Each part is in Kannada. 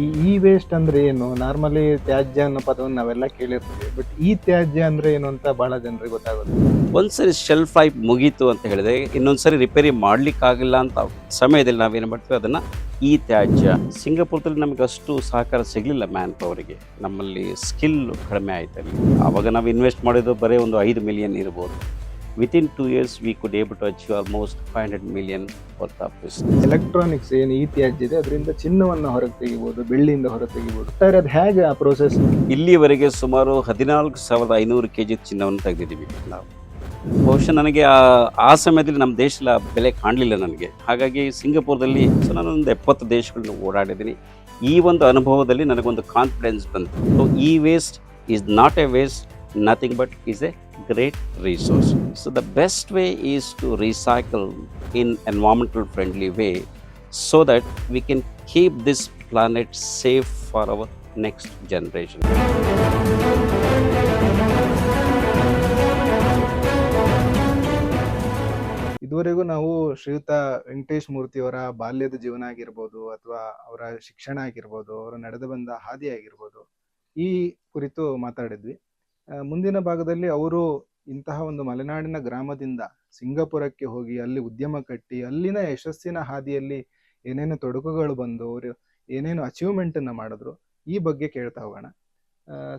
ಈ ಇ ವೇಸ್ಟ್ ಅಂದ್ರೆ ಏನು? ನಾರ್ಮಲಿ ತ್ಯಾಜ್ಯ ಅನ್ನೋ ಪದವನ್ನು ನಾವೆಲ್ಲ ಕೇಳಿರ್ತೀವಿ. ಬಟ್ ಈ ತ್ಯಾಜ್ಯ ಅಂದ್ರೆ ಏನು ಅಂತ ಬಹಳ ಜನರಿಗೆ ಗೊತ್ತಾಗುತ್ತೆ ಒಂದ್ಸರಿ ಶೆಲ್ಫ್ ಲೈಫ್ ಮುಗೀತು ಅಂತ ಹೇಳಿದ್ರೆ ಇನ್ನೊಂದ್ಸರಿ ರಿಪೇರಿ ಮಾಡ್ಲಿಕ್ಕಾಗಿಲ್ಲ ಅಂತ ಸಮಯದಲ್ಲಿ ನಾವೇನು ಮಾಡ್ತೀವಿ? ಅದನ್ನ ಈ ತ್ಯಾಜ್ಯ. ಸಿಂಗಾಪುರದಲ್ಲಿ ನಮಗೆ ಅಷ್ಟು ಸಹಕಾರ ಸಿಗಲಿಲ್ಲ ಮ್ಯಾನ್ ಪವರಿಗೆ ನಮ್ಮಲ್ಲಿ ಸ್ಕಿಲ್ ಕಡಿಮೆ ಆಯ್ತು ಅಲ್ಲಿ ಆವಾಗ ನಾವು ಇನ್ವೆಸ್ಟ್ ಮಾಡಿದ್ದು ಬರೀ ಒಂದು ಐದು ಮಿಲಿಯನ್ ಇರ್ಬೋದು. Within two years we could able to achieve almost five hundred million worth of business electronics ಏನು ಈ ತ್ಯಾಜ್ಯ ಇದೆ ಅದರಿಂದ ಚಿನ್ನವನ್ನು ಹೊರಗೆ ತೆಗಿಬೋದು ಬೆಳ್ಳಿಯಿಂದ ಹೊರಗೆ ತೆಗಿಬೋದು ಸರ್ ಅದು ಹೇಗೆ ಆ ಪ್ರೋಸೆಸ್ ಇಲ್ಲಿವರೆಗೆ ಸುಮಾರು ಹದಿನಾಲ್ಕು ಸಾವಿರದ ಐನೂರು ಕೆ ಜಿ ಚಿನ್ನವನ್ನು ತೆಗೆದಿದ್ದೀವಿ ನಾವು. ಬಹುಶಃ ನನಗೆ ಆ ಆ ಸಮಯದಲ್ಲಿ ನಮ್ಮ ದೇಶದ ಬೆಲೆ ಕಾಣಲಿಲ್ಲ ನನಗೆ. ಹಾಗಾಗಿ ಸಿಂಗಾಪುರದಲ್ಲಿ ಸೊ ನಾನು ಒಂದು ಎಪ್ಪತ್ತು ದೇಶಗಳನ್ನ ಓಡಾಡಿದ್ದೀನಿ. ಈ ಒಂದು ಅನುಭವದಲ್ಲಿ ನನಗೊಂದು ಕಾನ್ಫಿಡೆನ್ಸ್ ಬಂತು. ಸೊ ಈ waste is not a waste nothing but is a great resource. So the best way is to recycle in environmental friendly way so that we can keep this planet safe for our next generation. ಇದುವರೆಗೂ ನಾವು ಶ್ರೀಯುತ ವೆಂಕಟೇಶ್ ಮೂರ್ತಿಯವರ ಬಾಲ್ಯದ ಜೀವನ ಆಗಿರ್ಬೋದು ಅಥವಾ ಅವರ ಶಿಕ್ಷಣ ಆಗಿರ್ಬೋದು ಅವರು ನಡೆದು ಬಂದ ಹಾದಿ ಆಗಿರ್ಬೋದು ಈ ಕುರಿತು ಮಾತಾಡಿದ್ವಿ ಮುಂದಿನ ಭಾಗದಲ್ಲಿ ಅವರು ಇಂತಹ ಒಂದು ಮಲೆನಾಡಿನ ಗ್ರಾಮದಿಂದ ಸಿಂಗಾಪುರಕ್ಕೆ ಹೋಗಿ ಅಲ್ಲಿ ಉದ್ಯಮ ಕಟ್ಟಿ, ಅಲ್ಲಿನ ಯಶಸ್ಸಿನ ಹಾದಿಯಲ್ಲಿ ಏನೇನು ತೊಡಕುಗಳು ಬಂದು, ಅವರು ಏನೇನು ಅಚೀವ್ಮೆಂಟ್ ಅನ್ನ ಮಾಡಿದ್ರು, ಈ ಬಗ್ಗೆ ಕೇಳ್ತಾ ಹೋಗೋಣ.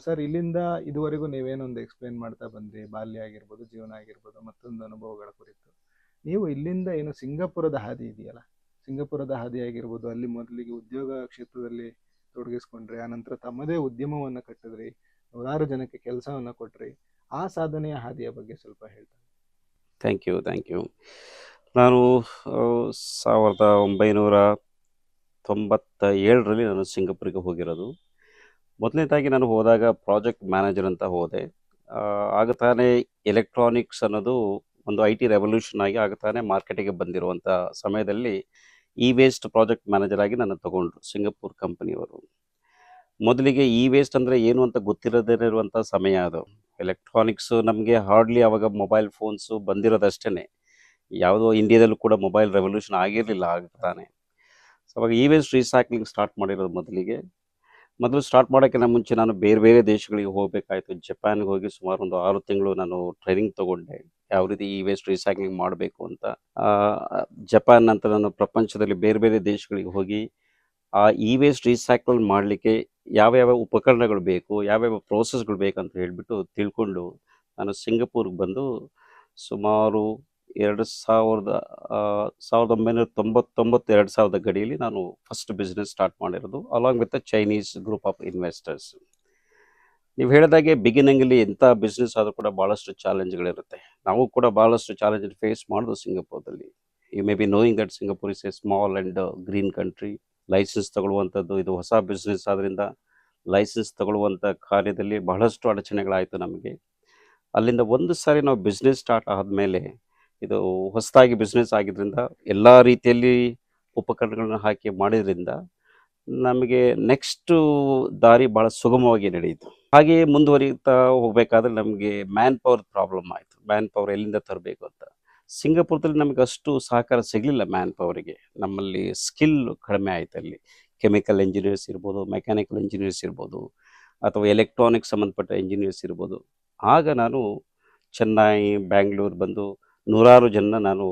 ಸರ್, ಇಲ್ಲಿಂದ ಇದುವರೆಗೂ ನೀವೇನೊಂದು ಎಕ್ಸ್ಪ್ಲೇನ್ ಮಾಡ್ತಾ ಬಂದ್ರಿ? ಬಾಲ್ಯ ಆಗಿರ್ಬೋದು, ಜೀವನ ಆಗಿರ್ಬೋದು, ಮತ್ತೊಂದು ಅನುಭವಗಳ ಕುರಿತು. ನೀವು ಇಲ್ಲಿಂದ ಏನು ಸಿಂಗಾಪುರದ ಹಾದಿ ಇದೆಯಲ್ಲ? ಸಿಂಗಾಪುರದ ಹಾದಿ ಆಗಿರ್ಬೋದು, ಅಲ್ಲಿ ಮೊದಲಿಗೆ ಉದ್ಯೋಗ ಕ್ಷೇತ್ರದಲ್ಲಿ ತೊಡಗಿಸ್ಕೊಂಡ್ರಿ, ಆನಂತರ ತಮ್ಮದೇ ಉದ್ಯಮವನ್ನು ಕಟ್ಟಿದ್ರಿ ನೂರಾರು ಜನಕ್ಕೆ ಕೆಲಸವನ್ನು ಕೊಟ್ರಿ, ಆ ಸಾಧನೆಯ ಹಾದಿಯ ಬಗ್ಗೆ ಸ್ವಲ್ಪ ಹೇಳ್ತಾರೆ ಥ್ಯಾಂಕ್ ಯು ಥ್ಯಾಂಕ್ ಯು ನಾನು ಸಾವಿರದ ಒಂಬೈನೂರ ತೊಂಬತ್ತ ಏಳರಲ್ಲಿ ನಾನು ಸಿಂಗಪುರಿಗೆ ಹೋಗಿರೋದು. ಮೊದಲನೇದಾಗಿ ನಾನು ಹೋದಾಗ ಪ್ರಾಜೆಕ್ಟ್ ಮ್ಯಾನೇಜರ್ ಅಂತ ಹೋದೆ. ಆಗ ತಾನೇ ಎಲೆಕ್ಟ್ರಾನಿಕ್ಸ್ ಅನ್ನೋದು ಒಂದು ಐ ಟಿ ರೆವಲ್ಯೂಷನ್ ಆಗಿ ಆಗ ತಾನೇ ಮಾರ್ಕೆಟಿಗೆ ಬಂದಿರುವಂಥ ಸಮಯದಲ್ಲಿ ಇ ವೇಸ್ಟ್ ಪ್ರಾಜೆಕ್ಟ್ ಮ್ಯಾನೇಜರ್ ಆಗಿ ನನ್ನ ತಗೊಂಡ್ರು, ಸಿಂಗಾಪುರ್ ಕಂಪನಿಯವರು. ಮೊದಲಿಗೆ ಇ ವೇಸ್ಟ್ ಅಂದರೆ ಏನು ಅಂತ ಗೊತ್ತಿರದೇ ಇರುವಂಥ ಸಮಯ ಅದು. ಎಲೆಕ್ಟ್ರಾನಿಕ್ಸು ನಮಗೆ ಹಾರ್ಡ್ಲಿ ಅವಾಗ ಮೊಬೈಲ್ ಫೋನ್ಸು ಬಂದಿರೋದಷ್ಟೇ ಯಾವುದೋ ಇಂಡಿಯಾದಲ್ಲೂ ಕೂಡ ಮೊಬೈಲ್ ರೆವಲ್ಯೂಷನ್ ಆಗಿರಲಿಲ್ಲ ಆಗ ತಾನೇ. ಸೊ ಅವಾಗ ಇ ವೇಸ್ಟ್ ರೀಸೈಕ್ಲಿಂಗ್ ಸ್ಟಾರ್ಟ್ ಮಾಡಿರೋದು ಮೊದಲಿಗೆ. ಮೊದಲು ಸ್ಟಾರ್ಟ್ ಮಾಡೋಕ್ಕಿಂತ ಮುಂಚೆ ನಾನು ಬೇರೆ ಬೇರೆ ದೇಶಗಳಿಗೆ ಹೋಗಬೇಕಾಯಿತು. ಜಪಾನ್ಗೆ ಹೋಗಿ ಸುಮಾರು ಒಂದು ಆರು ತಿಂಗಳು ನಾನು ಟ್ರೈನಿಂಗ್ ತಗೊಂಡೆ. ಯಾವ ರೀತಿ ಈ ವೇಸ್ಟ್ ರೀಸೈಕ್ಲಿಂಗ್ ಮಾಡಬೇಕು ಅಂತ. ಜಪಾನ್ ನಂತರ ನಾನು ಪ್ರಪಂಚದಲ್ಲಿ ಬೇರೆ ಬೇರೆ ದೇಶಗಳಿಗೆ ಹೋಗಿ ಆ ಇ ವೇಸ್ಟ್ ರೀಸೈಕಲ್ ಮಾಡಲಿಕ್ಕೆ ಯಾವ ಯಾವ ಉಪಕರಣಗಳು ಬೇಕು, ಯಾವ್ಯಾವ ಪ್ರೋಸೆಸ್ಗಳು ಬೇಕಂತ ಹೇಳಿಬಿಟ್ಟು ತಿಳ್ಕೊಂಡು ನಾನು ಸಿಂಗಪೂರ್ಗೆ ಬಂದು ಸುಮಾರು ಎರಡು ಸಾವಿರದ ಸಾವಿರದ ಒಂಬೈನೂರ ತೊಂಬತ್ತೊಂಬತ್ತು, ಎರಡು ಸಾವಿರದ ಗಡಿಯಲ್ಲಿ ನಾನು ಫಸ್ಟ್ ಬಿಸ್ನೆಸ್ ಸ್ಟಾರ್ಟ್ ಮಾಡಿರೋದು along with the Chinese group of investors ನೀವು ಹೇಳಿದಾಗೆ ಬಿಗಿನಿಂಗಲ್ಲಿ ಎಂಥ ಬಿಸ್ನೆಸ್ ಆದರೂ ಕೂಡ ಭಾಳಷ್ಟು ಚಾಲೆಂಜ್ಗಳಿರುತ್ತೆ ನಾವು ಕೂಡ ಭಾಳಷ್ಟು ಚಾಲೆಂಜ್ ಫೇಸ್ ಮಾಡೋದು ಸಿಂಗಪುರದಲ್ಲಿ. You may be knowing that Singapore is a small and green country license ತಗೊಳ್ಳುವಂಥದ್ದು, ಇದು ಹೊಸ ಬಿಸ್ನೆಸ್ ಆದ್ದರಿಂದ ಲೈಸೆನ್ಸ್ ತಗೊಳ್ಳುವಂಥ ಕಾರ್ಯದಲ್ಲಿ ಬಹಳಷ್ಟು ಅಡಚಣೆಗಳಾಯಿತು ನಮಗೆ. ಅಲ್ಲಿಂದ ಒಂದು ಸಾರಿ ನಾವು ಬಿಸ್ನೆಸ್ ಸ್ಟಾರ್ಟ್ ಆದಮೇಲೆ ಇದು ಹೊಸದಾಗಿ ಬಿಸ್ನೆಸ್ ಆಗಿದ್ದರಿಂದ ಎಲ್ಲ ರೀತಿಯಲ್ಲಿ ಉಪಕರಣಗಳನ್ನ ಹಾಕಿ ಮಾಡಿದ್ರಿಂದ ನಮಗೆ ನೆಕ್ಸ್ಟು ದಾರಿ ಭಾಳ ಸುಗಮವಾಗಿ ನಡೆಯಿತು. ಹಾಗೆಯೇ ಮುಂದುವರಿತಾ ಹೋಗಬೇಕಾದ್ರೆ ನಮಗೆ ಮ್ಯಾನ್ ಪವರ್ ಪ್ರಾಬ್ಲಮ್ ಆಯಿತು. ಮ್ಯಾನ್ ಪವರ್ ಎಲ್ಲಿಂದ ತರಬೇಕು ಅಂತ. ಸಿಂಗಾಪುರದಲ್ಲಿ ನಮಗೆ ಅಷ್ಟು ಸಹಕಾರ ಸಿಗಲಿಲ್ಲ ಮ್ಯಾನ್ ಪವರಿಗೆ ನಮ್ಮಲ್ಲಿ ಸ್ಕಿಲ್ ಕಡಿಮೆ ಆಯಿತು ಅಲ್ಲಿ. ಕೆಮಿಕಲ್ ಇಂಜಿನಿಯರ್ಸ್ ಇರ್ಬೋದು ಮೆಕ್ಯಾನಿಕಲ್ ಇಂಜಿನಿಯರ್ಸ್ ಇರ್ಬೋದು, ಅಥವಾ ಎಲೆಕ್ಟ್ರಾನಿಕ್ಸ್ ಸಂಬಂಧಪಟ್ಟ ಇಂಜಿನಿಯರ್ಸ್ ಇರ್ಬೋದು. ಆಗ ನಾನು ಚೆನ್ನೈ, ಬ್ಯಾಂಗ್ಳೂರು ಬಂದು ನೂರಾರು ಜನ ನಾನು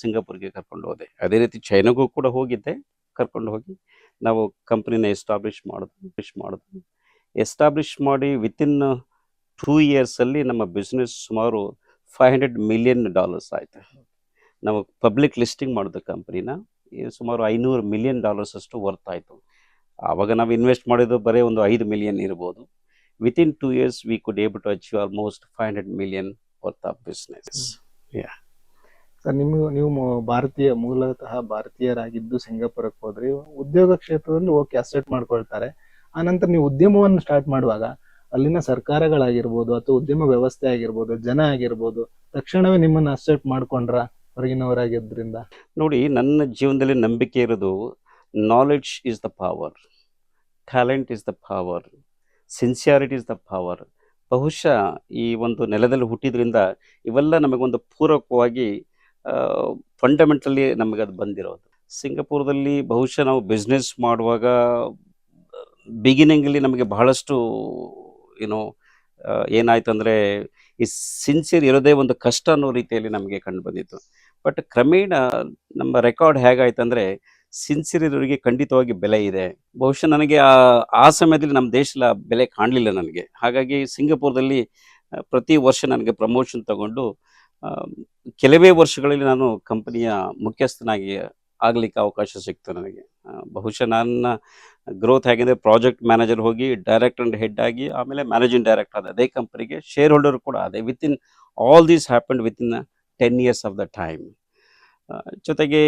ಸಿಂಗಾಪುರ್ಗೆ ಕರ್ಕೊಂಡು ಹೋದೆ. ಅದೇ ರೀತಿ ಚೈನಾಗೂ ಕೂಡ ಹೋಗಿದ್ದೆ. ಕರ್ಕೊಂಡು ಹೋಗಿ ನಾವು ಕಂಪ್ನಿನ ಎಸ್ಟಾಬ್ಲಿಷ್ ಮಾಡಿದ್ವಿ ಫಿಶ್ ಮಾಡಿದ್ವಿ ಎಸ್ಟಾಬ್ಲಿಷ್ ಮಾಡಿ ವಿತಿನ್ ಟೂ ಇಯರ್ಸಲ್ಲಿ ನಮ್ಮ ಬಿಸ್ನೆಸ್ ಸುಮಾರು ಫೈವ್ ಹಂಡ್ರೆಡ್ ಮಿಲಿಯನ್ ಡಾಲರ್ಸ್ ಆಯಿತು. ನಾವು ಪಬ್ಲಿಕ್ ಲಿಸ್ಟಿಂಗ್ ಮಾಡಿದ ಕಂಪ್ನಿನ ಸುಮಾರು ಐನೂರು ಮಿಲಿಯನ್ ಡಾಲರ್ಸ್ ಅಷ್ಟು ವರ್ತ್ ಆಯಿತು. ಆವಾಗ ನಾವು ಇನ್ವೆಸ್ಟ್ ಮಾಡಿದ್ದು ಬರೀ ಒಂದು ಐದು ಮಿಲಿಯನ್ ಇರ್ಬೋದು. Within two years we could able to achieve almost five hundred million worth of business sir ನಿಮ್ಮ ನೀವು ಭಾರತೀಯ ಮೂಲತಃ ಭಾರತೀಯರಾಗಿದ್ದು ಸಿಂಗಾಪುರಕ್ಕೆ ಹೋದ್ರಿ ಉದ್ಯೋಗ ಕ್ಷೇತ್ರದಲ್ಲಿ ಓಕೆ ಅಸೆಟ್ ಮಾಡ್ಕೊಳ್ತಾರೆ. ಆನಂತರ ನೀವು ಉದ್ಯಮವನ್ನು ಸ್ಟಾರ್ಟ್ ಮಾಡುವಾಗ ಅಲ್ಲಿನ ಸರ್ಕಾರಗಳಾಗಿರ್ಬೋದು ಅಥವಾ ಉದ್ಯಮ ವ್ಯವಸ್ಥೆ ಆಗಿರ್ಬೋದು, ಜನ ಆಗಿರ್ಬೋದು, ತಕ್ಷಣವೇ ನಿಮ್ಮನ್ನು ಅಕ್ಸೆಪ್ಟ್ ಮಾಡ್ಕೊಂಡ್ರ ಹೊರಗಿನವರಾಗಿದ್ದರಿಂದ ನೋಡಿ, ನನ್ನ ಜೀವನದಲ್ಲಿ ನಂಬಿಕೆ ಇರೋದು knowledge is the power talent is the power sincerity is the power ಬಹುಶಃ ಈ ಒಂದು ನೆಲದಲ್ಲಿ ಹುಟ್ಟಿದ್ರಿಂದ ಇವೆಲ್ಲ ನಮಗೊಂದು ಪೂರಕವಾಗಿ ಫಂಡಮೆಂಟಲಿ ನಮಗೆ ಅದು ಬಂದಿರೋದು. ಸಿಂಗಾಪುರದಲ್ಲಿ ಬಹುಶಃ ನಾವು ಬಿಸ್ನೆಸ್ ಮಾಡುವಾಗ ಬಿಗಿನಿಂಗಲ್ಲಿ ನಮಗೆ ಬಹಳಷ್ಟು ಏನೋ ಏನಾಯ್ತು ಅಂದರೆ ಈ ಸಿನ್ಸಿಯರ್ ಇರೋದೇ ಒಂದು ಕಷ್ಟ ಅನ್ನೋ ರೀತಿಯಲ್ಲಿ ನಮಗೆ ಕಂಡು ಬಂದಿತ್ತು. ಬಟ್ ಕ್ರಮೇಣ ನಮ್ಮ ರೆಕಾರ್ಡ್ ಹೇಗಾಯ್ತು ಅಂದ್ರೆ ಸಿನ್ಸಿಯರ್ ಇರೋರಿಗೆ ಖಂಡಿತವಾಗಿ ಬೆಲೆ ಇದೆ. ಬಹುಶಃ ನನಗೆ ಆ ಆ ಸಮಯದಲ್ಲಿ ನಮ್ಮ ದೇಶದ ಬೆಲೆ ಕಾಣಲಿಲ್ಲ ನನಗೆ. ಹಾಗಾಗಿ ಸಿಂಗಪುರದಲ್ಲಿ ಪ್ರತಿ ವರ್ಷ ನನಗೆ ಪ್ರಮೋಷನ್ ತಗೊಂಡು ಕೆಲವೇ ವರ್ಷಗಳಲ್ಲಿ ನಾನು ಕಂಪನಿಯ ಮುಖ್ಯಸ್ಥನಾಗಿ ಆಗಲಿಕ್ಕೆ ಅವಕಾಶ ಸಿಕ್ತು ನನಗೆ. ಬಹುಶಃ ನನ್ನ ಗ್ರೋತ್ ಹೇಗಿದೆ ಪ್ರಾಜೆಕ್ಟ್ ಮ್ಯಾನೇಜರ್ ಹೋಗಿ ಡೈರೆಕ್ಟ್ ಅಂಡ್ ಹೆಡ್ ಆಗಿ, ಆಮೇಲೆ ಮ್ಯಾನೇಜಿಂಗ್ ಡೈರೆಕ್ಟರ್ ಆದ ಅದೇ ಕಂಪನಿಗೆ ಶೇರ್ ಹೋಲ್ಡರ್ ಕೂಡ ಅದೇ within all these happened in ten years of the time ಜೊತೆಗೆ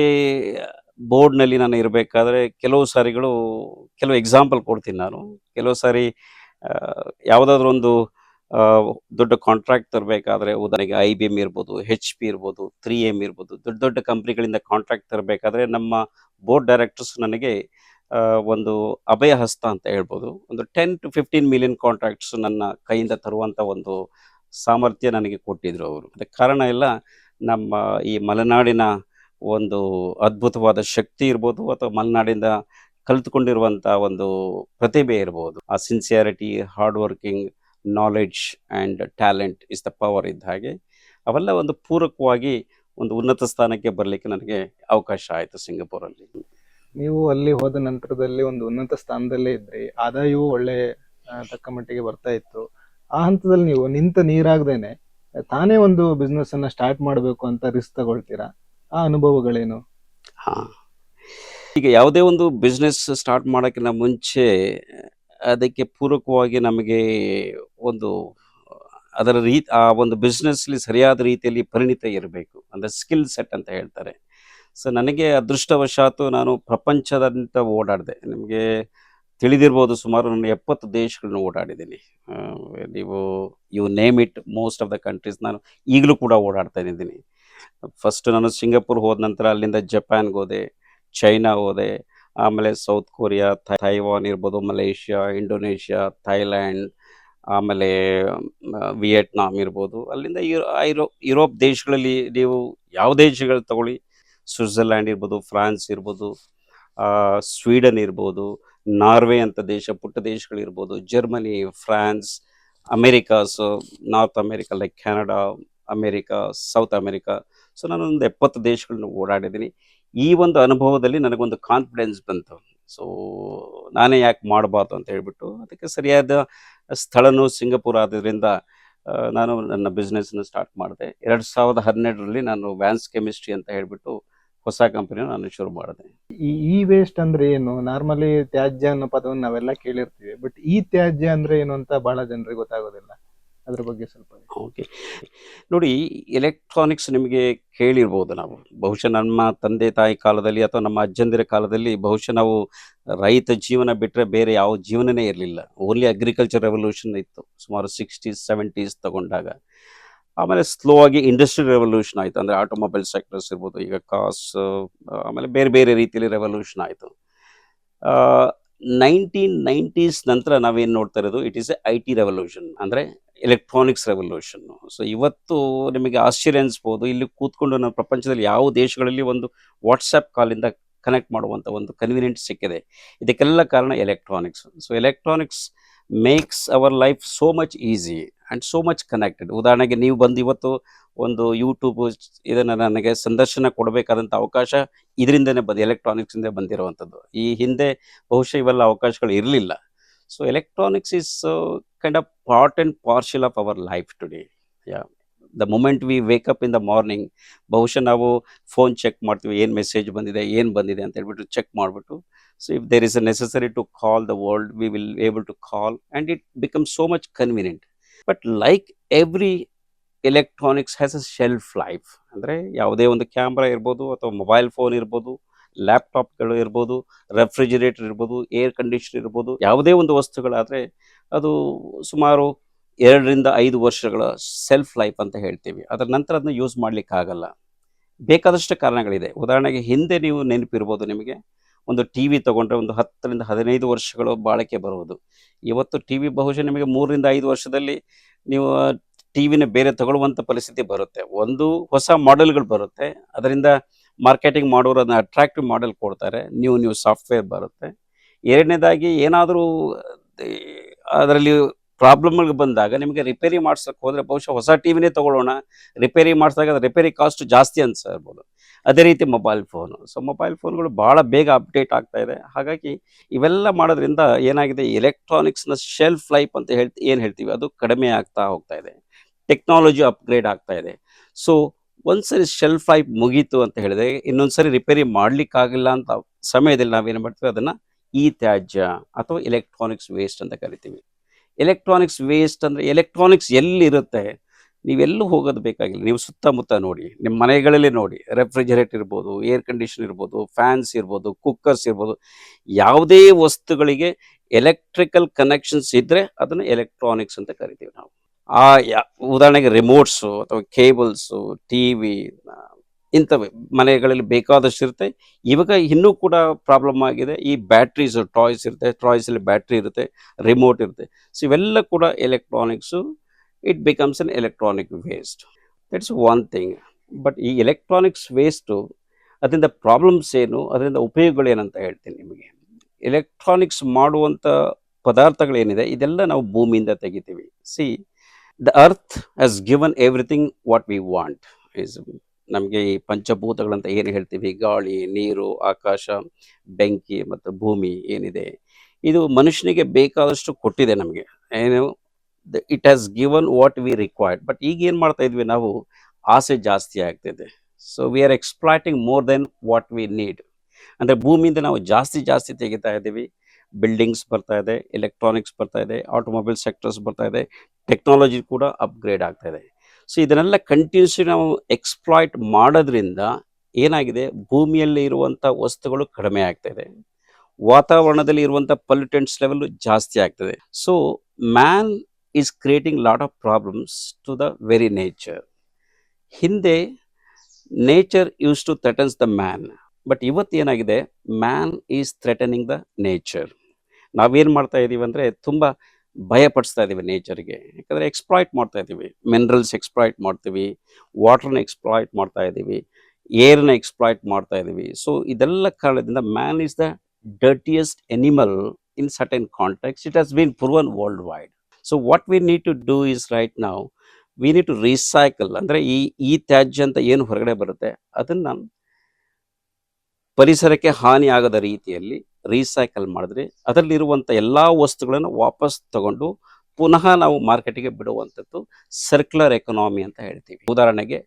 ಬೋರ್ಡ್ನಲ್ಲಿ ನಾನು ಇರಬೇಕಾದ್ರೆ ಕೆಲವು ಸಾರಿಗಳು, ಕೆಲವು ಎಕ್ಸಾಂಪಲ್ ಕೊಡ್ತೀನಿ ನಾನು. ಕೆಲವು ಸಾರಿ ಯಾವುದಾದ್ರೂ ಒಂದು ದೊಡ್ಡ ಕಾಂಟ್ರಾಕ್ಟ್ ತರಬೇಕಾದ್ರೆ ಉದಾಹರಣೆಗೆ ಐ ಬಿ ಎಂ ಇರ್ಬೋದು ಹೆಚ್ ಪಿ ಇರ್ಬೋದು ತ್ರೀ ಎಂ ಇರ್ಬೋದು, ದೊಡ್ಡ ದೊಡ್ಡ ಕಂಪ್ನಿಗಳಿಂದ ಕಾಂಟ್ರಾಕ್ಟ್ ತರಬೇಕಾದ್ರೆ ನಮ್ಮ ಬೋರ್ಡ್ ಡೈರೆಕ್ಟರ್ಸ್ ನನಗೆ ಒಂದು ಅಭಯ ಹಸ್ತ ಅಂತ ಹೇಳ್ಬೋದು. ಒಂದು ten to fifteen million contracts ನನ್ನ ಕೈಯಿಂದ ತರುವಂಥ ಒಂದು ಸಾಮರ್ಥ್ಯ ನನಗೆ ಕೊಟ್ಟಿದ್ರು ಅವರು. ಅದಕ್ಕೆ ಕಾರಣ ಎಲ್ಲ ನಮ್ಮ ಈ ಮಲೆನಾಡಿನ ಒಂದು ಅದ್ಭುತವಾದ ಶಕ್ತಿ ಇರ್ಬೋದು ಅಥವಾ ಮಲೆನಾಡಿಂದ ಕಲಿತುಕೊಂಡಿರುವಂಥ ಒಂದು ಪ್ರತಿಭೆ ಇರ್ಬೋದು. ಆ sincerity hard working knowledge and talent is the power ಇದ್ದ ಹಾಗೆ ಅವೆಲ್ಲ ಒಂದು ಪೂರಕವಾಗಿ ಒಂದು ಉನ್ನತ ಸ್ಥಾನಕ್ಕೆ ಬರಲಿಕ್ಕೆ ನನಗೆ ಅವಕಾಶ ಆಯಿತು ಸಿಂಗಪುರಲ್ಲಿ. ನೀವು ಅಲ್ಲಿ ಹೋದ ನಂತರದಲ್ಲಿ ಒಂದು ಉನ್ನತ ಸ್ಥಾನದಲ್ಲೇ ಇದ್ರಿ ಆದಾಯವೂ ಒಳ್ಳೆ ತಕ್ಕ ಮಟ್ಟಿಗೆ ಬರ್ತಾ ಇತ್ತು. ಆ ಹಂತದಲ್ಲಿ ನೀವು ನಿಂತ ನೀರಾಗ್ದೇನೆ ತಾನೇ ಒಂದು ಬಿಸ್ನೆಸ್ ಅನ್ನ ಸ್ಟಾರ್ಟ್ ಮಾಡಬೇಕು ಅಂತ ರಿಸ್ಕ್ ತಗೊಳ್ತೀರಾ? ಆ ಅನುಭವಗಳೇನು? ಹಾ. ಈಗ ಯಾವುದೇ ಒಂದು ಬಿಸ್ನೆಸ್ ಸ್ಟಾರ್ಟ್ ಮಾಡೋಕ್ಕಿಂತ ಮುಂಚೆ ಅದಕ್ಕೆ ಪೂರಕವಾಗಿ ನಮಗೆ ಒಂದು, ಅದರ ರೀ ಆ ಒಂದು ಬಿಸ್ನೆಸ್ಲಿ ಸರಿಯಾದ ರೀತಿಯಲ್ಲಿ ಪರಿಣಿತ ಇರಬೇಕು. ಅಂದರೆ ಸ್ಕಿಲ್ ಸೆಟ್ ಅಂತ ಹೇಳ್ತಾರೆ. ಸೊ ನನಗೆ ಅದೃಷ್ಟವಶಾತು ನಾನು ಪ್ರಪಂಚದಂತ ಓಡಾಡಿದೆ. ನಿಮಗೆ ತಿಳಿದಿರ್ಬೋದು, ಸುಮಾರು ನಾನು ಎಪ್ಪತ್ತು ದೇಶಗಳನ್ನ ಓಡಾಡಿದ್ದೀನಿ. ನೀವು you name it most of the countries ನಾನು ಈಗಲೂ ಕೂಡ ಓಡಾಡ್ತಾ ಇದ್ದೀನಿ. ಫಸ್ಟ್ ನಾನು ಸಿಂಗಪುರ್ ಹೋದ ನಂತರ ಅಲ್ಲಿಂದ ಜಪಾನ್ಗೆ ಹೋದೆ, ಚೈನಾ ಹೋದೆ ಆಮೇಲೆ ಸೌತ್ ಕೊರಿಯಾ, ಥೈ- ತೈವಾನ್ ಇರ್ಬೋದು, ಮಲೇಷ್ಯಾ, ಇಂಡೋನೇಷ್ಯಾ, ಥೈಲ್ಯಾಂಡ್, ಆಮೇಲೆ ವಿಯೆಟ್ನಾಮ್ ವಿಯೆಟ್ನಾಂ ಇರ್ಬೋದು. ಅಲ್ಲಿಂದ ಯುರೋ ಯುರೋಪ್ ದೇಶಗಳಲ್ಲಿ ನೀವು ಯಾವ ದೇಶಗಳು ತಗೊಳ್ಳಿ? ಸ್ವಿಟ್ಜರ್ಲ್ಯಾಂಡ್ ಇರ್ಬೋದು, ಫ್ರಾನ್ಸ್ ಇರ್ಬೋದು ಸ್ವೀಡನ್ ಇರ್ಬೋದು, ನಾರ್ವೆ ಅಂತ ದೇಶ, ಪುಟ್ಟ ದೇಶಗಳಿರ್ಬೋದು, Germany, France Americas North America, like Canada America, South America. So ಒಂದು ಎಪ್ಪತ್ತು ದೇಶಗಳನ್ನ ಓಡಾಡಿದ್ದೀನಿ. ಈ ಒಂದು ಅನುಭವದಲ್ಲಿ ನನಗೊಂದು ಕಾನ್ಫಿಡೆನ್ಸ್ ಬಂತು. ಸೊ ನಾನೇ ಯಾಕೆ ಮಾಡಬಾರ್ದು ಅಂತ ಹೇಳ್ಬಿಟ್ಟು ಅದಕ್ಕೆ ಸರಿಯಾದ ಸ್ಥಳನೂ ಸಿಂಗಪುರ ಆದ್ದರಿಂದ ನಾನು ನನ್ನ ಬಿಸ್ನೆಸ್ನ ಸ್ಟಾರ್ಟ್ ಮಾಡಿದೆ. ಎರಡು ಸಾವಿರದ ಹನ್ನೆರಡರಲ್ಲಿ ನಾನು ವ್ಯಾನ್ಸ್ ಕೆಮಿಸ್ಟ್ರಿ ಅಂತ ಹೇಳಿಬಿಟ್ಟು ಹೊಸ ಕಂಪನಿನ ನಾನು ಶುರು ಮಾಡಿದೆ. ಈ ವೇಸ್ಟ್ ಅಂದ್ರೆ ಏನು? ನಾರ್ಮಲಿ ತ್ಯಾಜ್ಯ ಅನ್ನೋ ಪದವನ್ನು ನಾವೆಲ್ಲ ಕೇಳಿರ್ತೀವಿ. ಬಟ್ ಈ ತ್ಯಾಜ್ಯ ಅಂದ್ರೆ ಏನು ಅಂತ ಬಹಳ ಜನರಿಗೆ ಗೊತ್ತಾಗೋದಿಲ್ಲ. ಅದ್ರ ಬಗ್ಗೆ ಸ್ವಲ್ಪ ಓಕೆ. ನೋಡಿ ಎಲೆಕ್ಟ್ರಾನಿಕ್ಸ್ ನಿಮಗೆ ಕೇಳಿರ್ಬೋದು ನಾವು. ಬಹುಶಃ ನಮ್ಮ ತಂದೆ ತಾಯಿ ಕಾಲದಲ್ಲಿ ಅಥವಾ ನಮ್ಮ ಅಜ್ಜಂದಿರ ಕಾಲದಲ್ಲಿ ಬಹುಶಃ ನಾವು ರೈತ ಜೀವನ ಬಿಟ್ಟರೆ ಬೇರೆ ಯಾವ ಜೀವನನೇ ಇರಲಿಲ್ಲ. ಓನ್ಲಿ ಅಗ್ರಿಕಲ್ಚರ್ ರೆವಲ್ಯೂಷನ್ ಇತ್ತು, ಸುಮಾರು ಸಿಕ್ಸ್ಟೀಸ್ ಸೆವೆಂಟೀಸ್ ತಗೊಂಡಾಗ. ಆಮೇಲೆ ಸ್ಲೋ ಆಗಿ ಇಂಡಸ್ಟ್ರಿ ರೆವಲ್ಯೂಷನ್ ಆಯಿತು. ಅಂದರೆ ಆಟೋಮೊಬೈಲ್ ಸೆಕ್ಟರ್ಸ್ ಇರ್ಬೋದು, ಈಗ ಕಾಸ್ ಆಮೇಲೆ ಬೇರೆ ಬೇರೆ ರೀತಿಯಲ್ಲಿ ರೆವಲ್ಯೂಷನ್ ಆಯಿತು. ನೈನ್ಟೀನ್ ನೈಂಟೀಸ್ ನಂತರ ನಾವೇನು ನೋಡ್ತಾ ಇರೋದು? It is a I T revolution ಅಂದರೆ ಎಲೆಕ್ಟ್ರಾನಿಕ್ಸ್ ರೆವಲ್ಯೂಷನ್ ಸೊ ಇವತ್ತು ನಿಮಗೆ ಆಶ್ಚರ್ಯ ಅನಿಸ್ಬೋದು ಇಲ್ಲಿ ಕೂತ್ಕೊಂಡು ನಮ್ಮ ಪ್ರಪಂಚದಲ್ಲಿ ಯಾವ ದೇಶಗಳಲ್ಲಿ ಒಂದು ವಾಟ್ಸಪ್ ಕಾಲಿಂದ ಕನೆಕ್ಟ್ ಮಾಡುವಂಥ ಒಂದು ಕನ್ವೀನಿಯಂಟ್ ಸಿಕ್ಕಿದೆ. ಇದಕ್ಕೆಲ್ಲ ಕಾರಣ electronics so electronics makes our life so much easy and so much connected ಉದಾಹರಣೆಗೆ ನೀವು ಬಂದು ಇವತ್ತು ಒಂದು ಯೂಟ್ಯೂಬ್ ಇದನ್ನು ನನಗೆ ಸಂದರ್ಶನ ಕೊಡಬೇಕಾದಂಥ ಅವಕಾಶ ಇದರಿಂದನೇ ಬಂದು ಎಲೆಕ್ಟ್ರಾನಿಕ್ಸಿಂದ ಬಂದಿರುವಂಥದ್ದು ಈ ಹಿಂದೆ ಬಹುಶಃ ಇವೆಲ್ಲ ಅವಕಾಶಗಳು ಇರಲಿಲ್ಲ. So electronics is kind of part and parcel of our life today yeah the moment we wake up in the morning ಬಹುಶಃ ನಾವು ಫೋನ್ ಚೆಕ್ ಮಾಡ್ತೀವಿ, ಏನು ಮೆಸೇಜ್ ಬಂದಿದೆ, ಏನು ಬಂದಿದೆ ಅಂತ ಹೇಳ್ಬಿಟ್ಟು ಚೆಕ್ ಮಾಡಿಬಿಟ್ಟು so if there is a necessary to call the world we will able to call and it become so much convenient but like every electronics has a shelf life ಅಂದರೆ ಯಾವುದೇ ಒಂದು ಕ್ಯಾಮ್ರಾ ಇರ್ಬೋದು ಅಥವಾ ಮೊಬೈಲ್ ಫೋನ್ ಇರ್ಬೋದು ಲ್ಯಾಪ್ಟಾಪ್ಗಳು ಇರ್ಬೋದು, ರೆಫ್ರಿಜಿರೇಟರ್ ಇರ್ಬೋದು, ಏರ್ ಕಂಡೀಷನ್ ಇರ್ಬೋದು, ಯಾವುದೇ ಒಂದು ವಸ್ತುಗಳಾದರೆ ಅದು ಸುಮಾರು ಎರಡರಿಂದ ಐದು ವರ್ಷಗಳ ಸೆಲ್ಫ್ ಲೈಫ್ ಅಂತ ಹೇಳ್ತೀವಿ. ಅದರ ನಂತರ ಅದನ್ನ ಯೂಸ್ ಮಾಡಲಿಕ್ಕೆ ಆಗಲ್ಲ ಬೇಕಾದಷ್ಟು ಕಾರಣಗಳಿದೆ. ಉದಾಹರಣೆಗೆ ಹಿಂದೆ ನೀವು ನೆನಪಿರ್ಬೋದು ನಿಮಗೆ, ಒಂದು ಟಿ ವಿ ತೊಗೊಂಡ್ರೆ ಒಂದು ಹತ್ತರಿಂದ ಹದಿನೈದು ವರ್ಷಗಳು ಬಾಳಿಕೆ ಬರುವುದು. ಇವತ್ತು ಟಿ ವಿ ಬಹುಶಃ ನಿಮಗೆ ಮೂರರಿಂದ ಐದು ವರ್ಷದಲ್ಲಿ ನೀವು ಟಿ ವಿನ ಬೇರೆ ತಗೊಳ್ಳುವಂಥ ಪರಿಸ್ಥಿತಿ ಬರುತ್ತೆ. ಒಂದು ಹೊಸ ಮಾಡೆಲ್ಗಳು ಬರುತ್ತೆ. ಅದರಿಂದ ಮಾರ್ಕೆಟಿಂಗ್ ಮಾಡೋರನ್ನ ಅಟ್ರಾಕ್ಟಿವ್ ಮಾಡೆಲ್ ಕೊಡ್ತಾರೆ. ನ್ಯೂ ನ್ಯೂ ಸಾಫ್ಟ್ವೇರ್ ಬರುತ್ತೆ. ಎರಡನೇದಾಗಿ ಏನಾದರೂ ಅದರಲ್ಲಿ ಪ್ರಾಬ್ಲಮ್ಗಳು ಬಂದಾಗ ನಿಮಗೆ ರಿಪೇರಿ ಮಾಡ್ಸೋಕ್ಕೆ ಹೋದರೆ ಬಹುಶಃ ಹೊಸ ಟಿ ವಿನೇ ತೊಗೊಳ್ಳೋಣ. ರಿಪೇರಿ ಮಾಡಿಸಿದಾಗ ರಿಪೇರಿ ಕಾಸ್ಟ್ ಜಾಸ್ತಿ ಅನ್ಸಿರ್ಬೋದು ಅದೇ ರೀತಿ ಮೊಬೈಲ್ ಫೋನು ಸೊ ಮೊಬೈಲ್ ಫೋನ್ಗಳು ಭಾಳ ಬೇಗ ಅಪ್ಡೇಟ್ ಆಗ್ತಾ ಇದೆ. ಹಾಗಾಗಿ ಇವೆಲ್ಲ ಮಾಡೋದ್ರಿಂದ ಏನಾಗಿದೆ ಎಲೆಕ್ಟ್ರಾನಿಕ್ಸ್ನ ಶೆಲ್ಫ್ ಲೈಫ್ ಅಂತ ಹೇಳ್ತಿ, ಏನು ಹೇಳ್ತೀವಿ? ಅದು ಕಡಿಮೆ ಆಗ್ತಾ ಹೋಗ್ತಾ ಇದೆ. ಟೆಕ್ನಾಲಜಿ ಅಪ್ಗ್ರೇಡ್ ಆಗ್ತಾ ಇದೆ. ಸೊ ಒಂದ್ಸರಿ ಶೆಲ್ಫ್ ಲೈಫ್ ಮುಗೀತು ಅಂತ ಹೇಳಿದ್ರೆ ಇನ್ನೊಂದ್ಸರಿ ರಿಪೇರಿ ಮಾಡ್ಲಿಕ್ಕಾಗಿಲ್ಲ ಅಂತ ಸಮಯದಲ್ಲಿ ನಾವೇನು ಮಾಡ್ತೀವಿ? ಅದನ್ನು ಈ ತ್ಯಾಜ್ಯ ಅಥವಾ ಎಲೆಕ್ಟ್ರಾನಿಕ್ಸ್ ವೇಸ್ಟ್ ಅಂತ ಕರಿತೀವಿ. ಎಲೆಕ್ಟ್ರಾನಿಕ್ಸ್ ವೇಸ್ಟ್ ಅಂದರೆ ಎಲೆಕ್ಟ್ರಾನಿಕ್ಸ್ ಎಲ್ಲಿರುತ್ತೆ? ನೀವೆಲ್ಲೂ ಹೋಗೋದು ಬೇಕಾಗಿಲ್ಲ. ನೀವು ಸುತ್ತಮುತ್ತ ನೋಡಿ ನಿಮ್ಮ ಮನೆಗಳಲ್ಲಿ ನೋಡಿ ರೆಫ್ರಿಜರೇಟರ್ ಇರ್ಬೋದು ಏರ್ ಕಂಡೀಷನ್ ಇರ್ಬೋದು ಫ್ಯಾನ್ಸ್ ಇರ್ಬೋದು ಕುಕ್ಕರ್ಸ್ ಇರ್ಬೋದು, ಯಾವುದೇ ವಸ್ತುಗಳಿಗೆ ಎಲೆಕ್ಟ್ರಿಕಲ್ ಕನೆಕ್ಷನ್ಸ್ ಇದ್ದರೆ ಅದನ್ನು ಎಲೆಕ್ಟ್ರಾನಿಕ್ಸ್ ಅಂತ ಕರಿತೀವಿ ನಾವು. ಆ ಉದಾಹರಣೆಗೆ ರಿಮೋಟ್ಸು ಅಥವಾ ಕೇಬಲ್ಸು ಟಿ ವಿ ಇಂಥವೆ ಮನೆಗಳಲ್ಲಿ ಬೇಕಾದಷ್ಟು ಇರುತ್ತೆ. ಇವಾಗ ಇನ್ನೂ ಕೂಡ ಪ್ರಾಬ್ಲಮ್ ಆಗಿದೆ. ಈ ಬ್ಯಾಟ್ರೀಸ್ ಟಾಯ್ಸ್ ಇರುತ್ತೆ. ಟಾಯ್ಸಲ್ಲಿ ಬ್ಯಾಟ್ರಿ ಇರುತ್ತೆ ರಿಮೋಟ್ ಇರುತ್ತೆ. ಸೊ ಇವೆಲ್ಲ ಕೂಡ electronics it becomes an electronic waste that's one thing but ಈ ಎಲೆಕ್ಟ್ರಾನಿಕ್ಸ್ ವೇಸ್ಟು ಅದರಿಂದ ಪ್ರಾಬ್ಲಮ್ಸ್ ಏನು, ಅದರಿಂದ ಉಪಯೋಗಗಳು ಏನಂತ ಹೇಳ್ತೀನಿ ನಿಮಗೆ. ಎಲೆಕ್ಟ್ರಾನಿಕ್ಸ್ ಮಾಡುವಂಥ ಪದಾರ್ಥಗಳೇನಿದೆ, ಇದೆಲ್ಲ ನಾವು ಭೂಮಿಯಿಂದ ತೆಗಿತೀವಿ. See the earth has given everything what we want is ನಮಗೆ ಈ ಪಂಚಭೂತಗಳಂತ ಏನು ಹೇಳ್ತೀವಿ? ಗಾಳಿ, ನೀರು, ಆಕಾಶ, ಬೆಂಕಿ ಮತ್ತು ಭೂಮಿ ಏನಿದೆ. ಇದು ಮನುಷ್ಯನಿಗೆ ಬೇಕಾದಷ್ಟು ಕೊಟ್ಟಿದೆ ನಮಗೆ. ಏನು? It has given what we required but ಈಗ ಏನು ಮಾಡ್ತಾ ಇದ್ವಿ ನಾವು? ಆಸೆ ಜಾಸ್ತಿ ಆಗ್ತಿದೆ. So we are exploiting more than what we need ಅಂದರೆ ಭೂಮಿಯಿಂದ ನಾವು ಜಾಸ್ತಿ ಜಾಸ್ತಿ ತೆಗಿತಾ ಇದ್ದೀವಿ. ಬಿಲ್ಡಿಂಗ್ಸ್ ಬರ್ತಾ ಇದೆ ಎಲೆಕ್ಟ್ರಾನಿಕ್ಸ್ ಬರ್ತಾ ಇದೆ ಆಟೋಮೊಬೈಲ್ ಸೆಕ್ಟರ್ಸ್ ಬರ್ತಾ ಇದೆ ಟೆಕ್ನಾಲಜಿ ಕೂಡ ಅಪ್ಗ್ರೇಡ್ ಆಗ್ತಾ ಇದೆ. ಸೊ ಇದನ್ನೆಲ್ಲ ಕಂಟಿನ್ಯೂಸ್ಲಿ ನಾವು ಎಕ್ಸ್ಪ್ಲಾಯ್ಟ್ ಮಾಡೋದ್ರಿಂದ ಏನಾಗಿದೆ? ಭೂಮಿಯಲ್ಲಿ ಇರುವಂಥ ವಸ್ತುಗಳು ಕಡಿಮೆ ಆಗ್ತಾ ಇದೆ. ವಾತಾವರಣದಲ್ಲಿ ಇರುವಂಥ ಪೊಲ್ಯೂಟೆಂಟ್ಸ್ ಲೆವೆಲ್ ಜಾಸ್ತಿ ಆಗ್ತದೆ so man is creating lot of problems to the very nature ಹಿಂದೆ nature use to threatens the man but ಇವತ್ತು ಏನಾಗಿದೆ? Man is threatening the nature ನಾವೇನು ಮಾಡ್ತಾ ಇದ್ದೀವಿ ಅಂದರೆ ತುಂಬ ಭಯಪಡಿಸ್ತಾ ಇದ್ದೀವಿ ನೇಚರ್ಗೆ ಯಾಕಂದರೆ ಎಕ್ಸ್ಪ್ಲಾಯ್ಟ್ ಮಾಡ್ತಾ ಇದ್ದೀವಿ ಮಿನರಲ್ಸ್ ಎಕ್ಸ್ಪ್ಲಾಯ್ಟ್ ಮಾಡ್ತೀವಿ. ವಾಟ್ರನ್ನ ಎಕ್ಸ್ಪ್ಲಾಯ್ಟ್ ಮಾಡ್ತಾ ಇದ್ದೀವಿ ಏರ್ನ ಎಕ್ಸ್ಪ್ಲಾಯ್ಟ್ ಮಾಡ್ತಾ ಇದ್ದೀವಿ ಸೊ ಇದೆಲ್ಲ ಕಾರಣದಿಂದ man is the dirtiest animal in certain contacts it has been proven world wide so what we need to do is right ನಾವು ವಿ ನೀಡ್ ಟು ರೀಸೈಕಲ್ ಅಂದರೆ ಈ ಈ ತ್ಯಾಜ್ಯ ಅಂತ ಏನು ಹೊರಗಡೆ ಬರುತ್ತೆ, ಅದನ್ನು ಪರಿಸರಕ್ಕೆ ಹಾನಿ ಆಗದ ರೀತಿಯಲ್ಲಿ ರೀಸೈಕಲ್ ಮಾಡಿದ್ರೆ. ಅದರಲ್ಲಿರುವಂಥ ಎಲ್ಲ ವಸ್ತುಗಳನ್ನು ವಾಪಸ್ ತಗೊಂಡು ಪುನಃ ನಾವು ಮಾರ್ಕೆಟಿಗೆ ಬಿಡುವಂಥದ್ದು ಸರ್ಕ್ಯುಲರ್ ಎಕನಾಮಿ ಅಂತ ಹೇಳ್ತೀವಿ. ಉದಾಹರಣೆಗೆ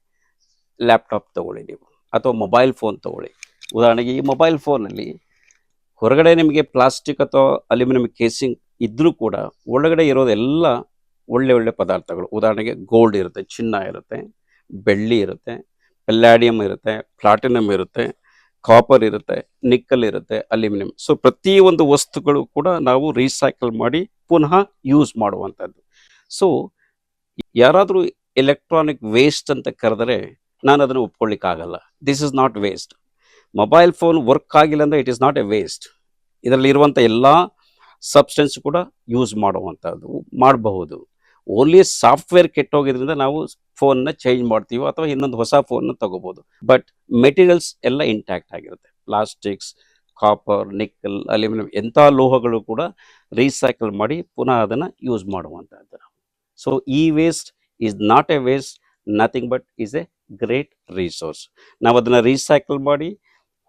ಲ್ಯಾಪ್ಟಾಪ್ ತಗೊಳ್ಳಿ ನೀವು ಅಥವಾ ಮೊಬೈಲ್ ಫೋನ್ ತಗೊಳ್ಳಿ. ಉದಾಹರಣೆಗೆ ಈ ಮೊಬೈಲ್ ಫೋನಲ್ಲಿ ಹೊರಗಡೆ ನಿಮಗೆ ಪ್ಲಾಸ್ಟಿಕ್ ಅಥವಾ ಅಲ್ಯೂಮಿನಿಯಂ ಕೇಸಿಂಗ್ ಇದ್ದರೂ ಕೂಡ ಒಳಗಡೆ ಇರೋದೆಲ್ಲ ಒಳ್ಳೆ ಒಳ್ಳೆ ಪದಾರ್ಥಗಳು. ಉದಾಹರಣೆಗೆ ಗೋಲ್ಡ್ ಇರುತ್ತೆ, ಚಿನ್ನ ಇರುತ್ತೆ, ಬೆಳ್ಳಿ ಇರುತ್ತೆ ಪೆಲ್ಲಾಡಿಯಂ ಇರುತ್ತೆ ಪ್ಲಾಟಿನಮ್ ಇರುತ್ತೆ. ಕಾಪರ್ ಇರುತ್ತೆ ನಿಕ್ಕಲ್ ಇರುತ್ತೆ ಅಲ್ಯೂಮಿನಿಯಂ ಸೊ ಪ್ರತಿಯೊಂದು ವಸ್ತುಗಳು ಕೂಡ ನಾವು ರೀಸೈಕಲ್ ಮಾಡಿ ಪುನಃ ಯೂಸ್ ಮಾಡುವಂಥದ್ದು. ಸೊ ಯಾರಾದರೂ ಎಲೆಕ್ಟ್ರಾನಿಕ್ ವೇಸ್ಟ್ ಅಂತ ಕರೆದರೆ ನಾನು ಅದನ್ನು ಒಪ್ಕೊಳ್ಳಿಕ್ಕಾಗಲ್ಲ this is not waste mobile phone work ಆಗಿಲ್ಲ ಅಂದರೆ it is not a waste ಇದರಲ್ಲಿ ಇರುವಂಥ ಎಲ್ಲ ಸಬ್ಸ್ಟೆನ್ಸ್ ಕೂಡ ಯೂಸ್ ಮಾಡುವಂಥದ್ದು, ಮಾಡಬಹುದು. ಓನ್ಲಿ ಸಾಫ್ಟ್ವೇರ್ ಕೆಟ್ಟೋಗಿದ್ರಿಂದ ನಾವು ಫೋನ್ನ ಚೇಂಜ್ ಮಾಡ್ತೀವಿ ಅಥವಾ ಇನ್ನೊಂದು ಹೊಸ ಫೋನ್ನ ತಗೋಬೋದು. ಬಟ್ ಮೆಟೀರಿಯಲ್ಸ್ ಎಲ್ಲ ಇಂಟ್ಯಾಕ್ಟ್ ಆಗಿರುತ್ತೆ. ಪ್ಲಾಸ್ಟಿಕ್ಸ್ ಕಾಪರ್ ನಿಕ್ಕಲ್ ಅಲ್ಯೂಮಿನಿಯಂ ಎಂಥ ಲೋಹಗಳು ಕೂಡ ರೀಸೈಕಲ್ ಮಾಡಿ ಪುನಃ ಅದನ್ನು ಯೂಸ್ ಮಾಡುವಂಥದ್ದು. ಸೊ ಈ waste is not a waste nothing but is a great resource ನಾವು ಅದನ್ನು ರೀಸೈಕಲ್ ಮಾಡಿ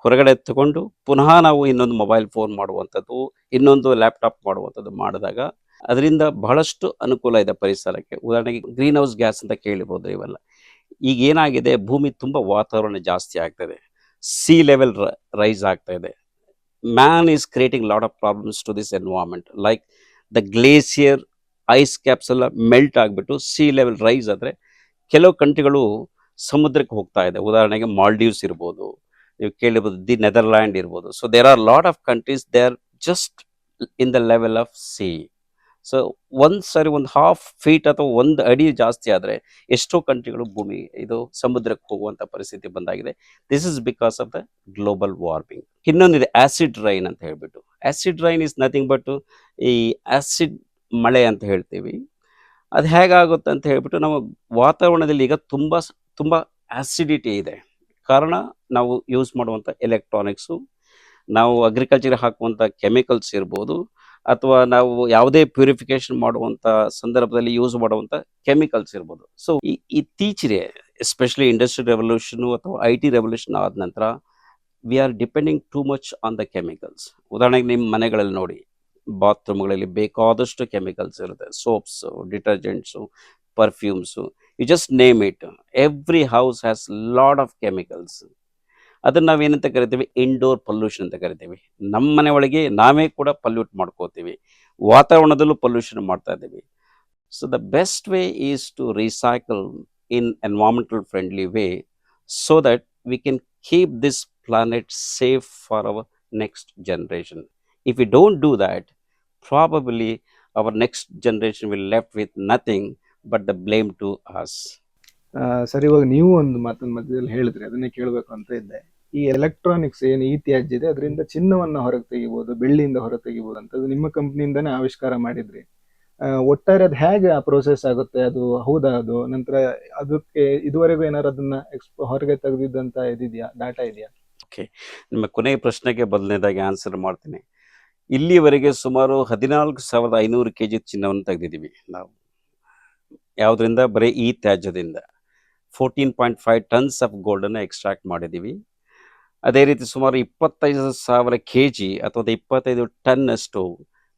ಹೊರಗಡೆ ತಗೊಂಡು ಪುನಃ ನಾವು ಇನ್ನೊಂದು ಮೊಬೈಲ್ ಫೋನ್ ಮಾಡುವಂಥದ್ದು, ಇನ್ನೊಂದು ಲ್ಯಾಪ್ಟಾಪ್ ಮಾಡುವಂಥದ್ದು ಮಾಡಿದಾಗ ಅದರಿಂದ ಬಹಳಷ್ಟು ಅನುಕೂಲ ಇದೆ ಪರಿಸರಕ್ಕೆ. ಉದಾಹರಣೆಗೆ ಗ್ರೀನ್ ಹೌಸ್ ಗ್ಯಾಸ್ ಅಂತ ಕೇಳಿಬೋದು ಇವೆಲ್ಲ ಈಗ ಏನಾಗಿದೆ, ಭೂಮಿ ತುಂಬ ವಾತಾವರಣ ಜಾಸ್ತಿ ಆಗ್ತದೆ. ಸಿ ಲೆವೆಲ್ ರೈಸ್ ಆಗ್ತಾ ಇದೆ. Man is creating lot of problems to this environment like the glacier ice caps ಎಲ್ಲ ಮೆಲ್ಟ್ ಆಗಿಬಿಟ್ಟು ಸಿ ಲೆವೆಲ್ ರೈಸ್ ಆದರೆ ಕೆಲವು ಕಂಟ್ರಿಗಳು ಸಮುದ್ರಕ್ಕೆ ಹೋಗ್ತಾ ಇದೆ. ಉದಾಹರಣೆಗೆ ಮಾಲ್ಡೀವ್ಸ್ ಇರ್ಬೋದು, ನೀವು ಕೇಳಿರ್ಬೋದು, ದಿ ನೆದರ್ಲ್ಯಾಂಡ್ ಇರ್ಬೋದು. So there are lot of countries they are just in the level of sea so ಒಂದು ಸರಿ ಒಂದು ಹಾಫ್ ಫೀಟ್ ಅಥವಾ ಒಂದು ಅಡಿ ಜಾಸ್ತಿ ಆದರೆ ಎಷ್ಟೋ ಕಂಟ್ರಿಗಳು ಭೂಮಿ, ಇದು ಸಮುದ್ರಕ್ಕೆ ಹೋಗುವಂಥ ಪರಿಸ್ಥಿತಿ ಬಂದಾಗಿದೆ. This is because of the global warming ಇನ್ನೊಂದಿದೆ ಆಸಿಡ್ ರೈನ್ ಅಂತ ಹೇಳ್ಬಿಟ್ಟು. Acid rain is nothing but ಈ ಆಸಿಡ್ ಮಳೆ ಅಂತ ಹೇಳ್ತೀವಿ. ಅದು ಹೇಗಾಗುತ್ತೆ ಅಂತ ಹೇಳ್ಬಿಟ್ಟು ನಮ್ಮ ವಾತಾವರಣದಲ್ಲಿ ಈಗ ತುಂಬ ತುಂಬ ಆಸಿಡಿಟಿ ಇದೆ. ಕಾರಣ, ನಾವು ಯೂಸ್ ಮಾಡುವಂಥ ಎಲೆಕ್ಟ್ರಾನಿಕ್ಸು ನಾವು ಅಗ್ರಿಕಲ್ಚರ್ ಹಾಕುವಂಥ ಕೆಮಿಕಲ್ಸ್ ಇರ್ಬೋದು ಅಥವಾ ನಾವು ಯಾವುದೇ ಪ್ಯೂರಿಫಿಕೇಶನ್ ಮಾಡುವಂತ ಸಂದರ್ಭದಲ್ಲಿ ಯೂಸ್ ಮಾಡುವಂತ ಕೆಮಿಕಲ್ಸ್ ಇರ್ಬೋದು. ಸೊ ಇತ್ತೀಚೆಗೆ ಎಸ್ಪೆಷಲಿ ಇಂಡಸ್ಟ್ರಿ ರೆವಲ್ಯೂಷನ್ ಅಥವಾ ಐ ಟಿ ರೆವಲ್ಯೂಷನ್ ಆದ ನಂತರ we are depending too much on the chemicals ಉದಾಹರಣೆಗೆ ನಿಮ್ಮ ಮನೆಗಳಲ್ಲಿ ನೋಡಿ ಬಾತ್ರೂಮ್ಗಳಲ್ಲಿ ಬೇಕಾದಷ್ಟು ಕೆಮಿಕಲ್ಸ್ ಇರುತ್ತೆ. Soaps detergents perfumes you just name it every house has lot of chemicals ಅದನ್ನು ನಾವೇನಂತ ಕರಿತೀವಿ ಇಂಡೋರ್ ಪೊಲ್ಯೂಷನ್ ಅಂತ ಕರಿತೀವಿ ನಮ್ಮ ಮನೆ ಒಳಗೆ ನಾವೇ ಕೂಡ ಪಲ್ಯೂಟ್ ಮಾಡ್ಕೋತೀವಿ ವಾತಾವರಣದಲ್ಲೂ ಪೊಲ್ಯೂಷನ್ ಮಾಡ್ತಾ ಇದ್ದೀವಿ so the best way is to recycle in environmental friendly way so that we can keep this planet safe for our next generation. If we don't do that, probably our next generation will left with nothing but the blame to us. Sir, ಇವಾಗ ನೀವು ಒಂದು ಮಾತನ್ನ ಮಧ್ಯದಲ್ಲಿ ಹೇಳಿದ್ರಿ, ಅದನ್ನೇ ಕೇಳಬೇಕು ಅಂತ ಇದ್ದೆ. ಈ ಎಲೆಕ್ಟ್ರಾನಿಕ್ಸ್ ಏನು ಈ ತ್ಯಾಜ್ಯ ಇದೆ ಅದರಿಂದ ಚಿನ್ನವನ್ನ ಹೊರಗೆ ತೆಗಿಬೋದು, ಬೆಳ್ಳಿಯಿಂದ ಹೊರಗೆ ತೆಗಿಬೋದು ಅಂತ ನಿಮ್ಮ ಕಂಪ್ನಿಯಿಂದಾನೇ ಆವಿಷ್ಕಾರ ಮಾಡಿದ್ರಿ. ಒಟ್ಟಾರೆ ಅದು ಹೇಗೆ ಆ ಪ್ರೋಸೆಸ್ ಆಗುತ್ತೆ? ಅದು ಹೌದಾ ಅದು? ನಂತರ ಅದಕ್ಕೆ ಇದುವರೆಗೂ ಏನಾದ್ರು ಅದನ್ನ ಎಕ್ಸ್ಪೋ ಹೊರಗೆ ತೆಗೆದಿದ್ದಂತ ಇದಿದೆಯಾ? ಡಾಟಾ ಇದೆಯಾ? ಓಕೆ ನಿಮ್ಮ ಕೊನೆಯ ಪ್ರಶ್ನೆಗೆ ಬದಲನೇದಾಗಿ ಆನ್ಸರ್ ಮಾಡ್ತೀನಿ. ಇಲ್ಲಿವರೆಗೆ ಸುಮಾರು ಹದಿನಾಲ್ಕು ಸಾವಿರದ ಐನೂರು ಕೆ ಜಿ ಚಿನ್ನವನ್ನು ತೆಗೆದಿದ್ದೀವಿ ನಾವು. ಯಾವುದರಿಂದ? ಬರೀ ಈ ತ್ಯಾಜ್ಯದಿಂದ. Fourteen point five tons of ಗೋಲ್ಡನ್ನು extract ಮಾಡಿದ್ದೀವಿ. ಅದೇ ರೀತಿ ಸುಮಾರು ಇಪ್ಪತ್ತೈದು ಸಾವಿರ ಕೆ ಜಿ ಅಥವಾ ಇಪ್ಪತ್ತೈದು ಟನ್ನಷ್ಟು